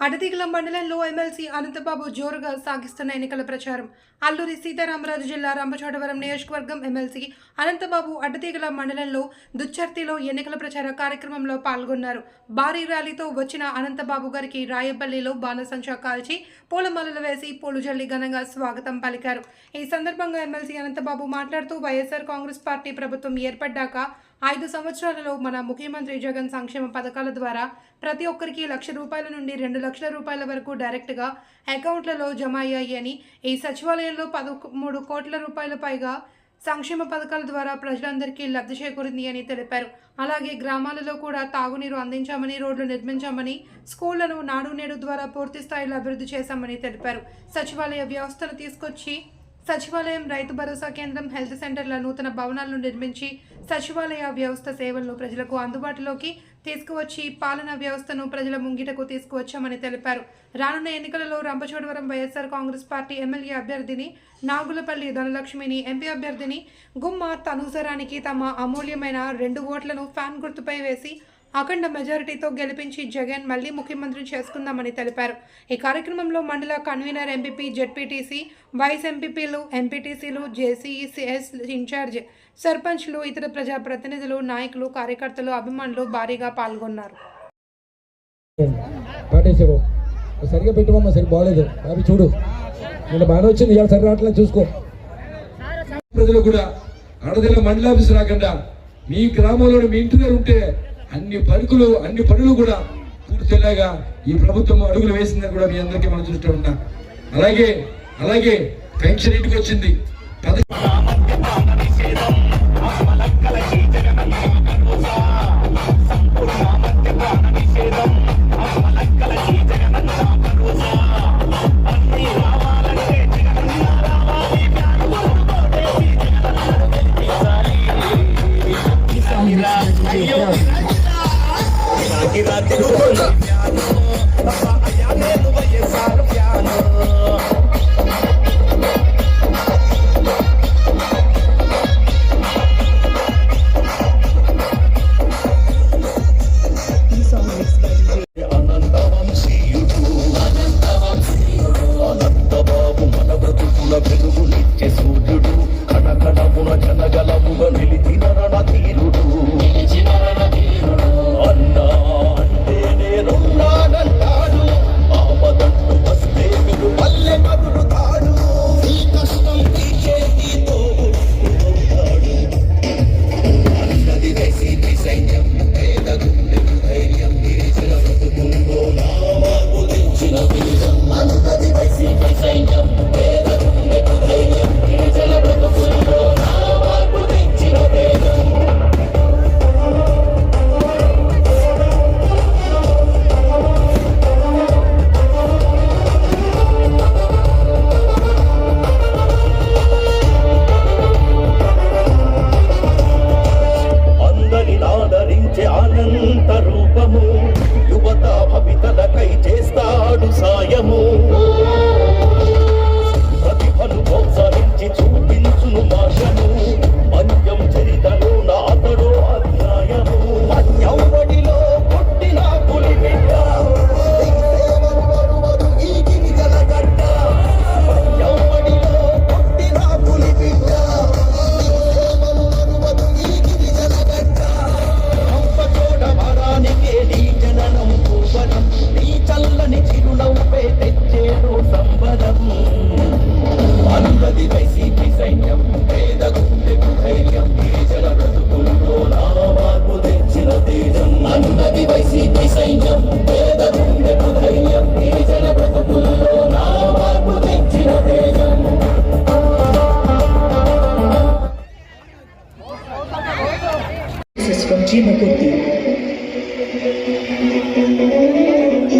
అడతిగల మండలంలో ఎమ్మెల్సీ అనంతబాబు జోరుగా సాగిస్తున్న ఎన్నికల ప్రచారం. అల్లూరి సీతారామరాజు జిల్లా రంపచోడవరం నియోజకవర్గం ఎమ్మెల్సీ అనంతబాబు అడ్డతీగల మండలంలో దుచ్చర్తిలో ఎన్నికల ప్రచార కార్యక్రమంలో పాల్గొన్నారు. భారీ ర్యాలీతో వచ్చిన అనంతబాబు గారికి రాయపల్లిలో బాణసంచా కాల్చి పూలమాలలు వేసి పూలు జల్లి ఘనంగా స్వాగతం పలికారు. ఈ సందర్భంగా ఎమ్మెల్సీ అనంతబాబు మాట్లాడుతూ వైఎస్ఆర్ కాంగ్రెస్ పార్టీ ప్రభుత్వం ఏర్పడ్డాక ఐదు సంవత్సరాలలో మన ముఖ్యమంత్రి జగన్ సంక్షేమ పథకాల ద్వారా ప్రతి ఒక్కరికి లక్ష రూపాయల నుండి రెండు లక్షల రూపాయల వరకు డైరెక్ట్గా అకౌంట్లలో జమ అయ్యాయని ఈ సచివాలయంలో పదమూడు కోట్ల రూపాయల పైగా సంక్షేమ పథకాల ద్వారా ప్రజలందరికీ లబ్ధి చేకూరింది అని తెలిపారు. అలాగే గ్రామాలలో కూడా తాగునీరు అందించామని రోడ్లు నిర్మించామని స్కూళ్ళను నాడు నేడు ద్వారా పూర్తి స్థాయిలో అభివృద్ధి చేశామని తెలిపారు. సచివాలయ వ్యవస్థను తీసుకొచ్చి సచివాలయం రైతు భరోసా కేంద్రం హెల్త్ సెంటర్ల నూతన భవనాలను నిర్మించి సచివాలయ వ్యవస్థ సేవలను ప్రజలకు అందుబాటులోకి తీసుకువచ్చి పాలనా వ్యవస్థను ప్రజల ముంగిటకు తీసుకువచ్చామని తెలిపారు. రానున్న ఎన్నికలలో Rampachodavaram YSR Congress party MLA అభ్యర్థిని నాగులపల్లి ధనలక్ష్మిని ఎంపీ అభ్యర్థిని గుమ్మ తనుసరానికి తమ అమూల్యమైన రెండు ఓట్లను ఫ్యాన్ గుర్తుపై వేసి అఖండ మెజారిటీతో గెలిపించి జగన్ మళ్ళీ ముఖ్యమంత్రి చేసుకుందామని తెలిపారు. ఈ కార్యక్రమంలో మండల కన్వీనర్ ఎంపీపీ జెడ్పీటీసీ వైస్ ఎంపీపీలు ఎంపీటీసీలు జేసీఈసీఎస్ ఇన్ఛార్జ్ సర్పంచ్లు ఇతర ప్రజాప్రతినిధులు నాయకులు కార్యకర్తలు అభిమానులు భారీగా పాల్గొన్నారు. సరిగా పెట్టుకోమ్మా సరి బాగలేదు. అవి చూడు. నిన్న బాగానే వచ్చింది. ఇవాళ సరి రావట్లేదు చూసుకో. ప్రజలు కూడా అడదిలో మండలాఫీస్ రాకుండా మీ గ్రామంలో మీ ఇంటి దగ్గర ఉంటే అన్ని పరుకులు అన్ని పనులు కూడా పూర్తిలాగా ఈ ప్రభుత్వం అడుగులు వేసిందని కూడా మీ అందరికీ మనం చూస్తూ ఉంటాం. అలాగే అలాగే పెన్షన్ ఇంటికి వచ్చింది. అయ్యో!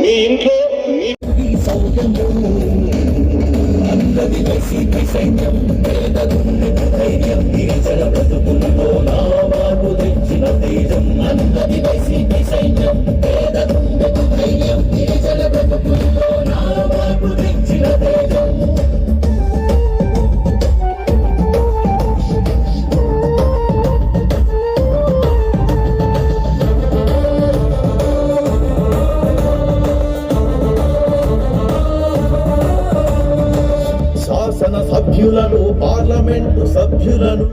మీ ఇంట్లో మీ వైసీపీ సైన్యం. సభ్యులను పార్లమెంటు సభ్యులను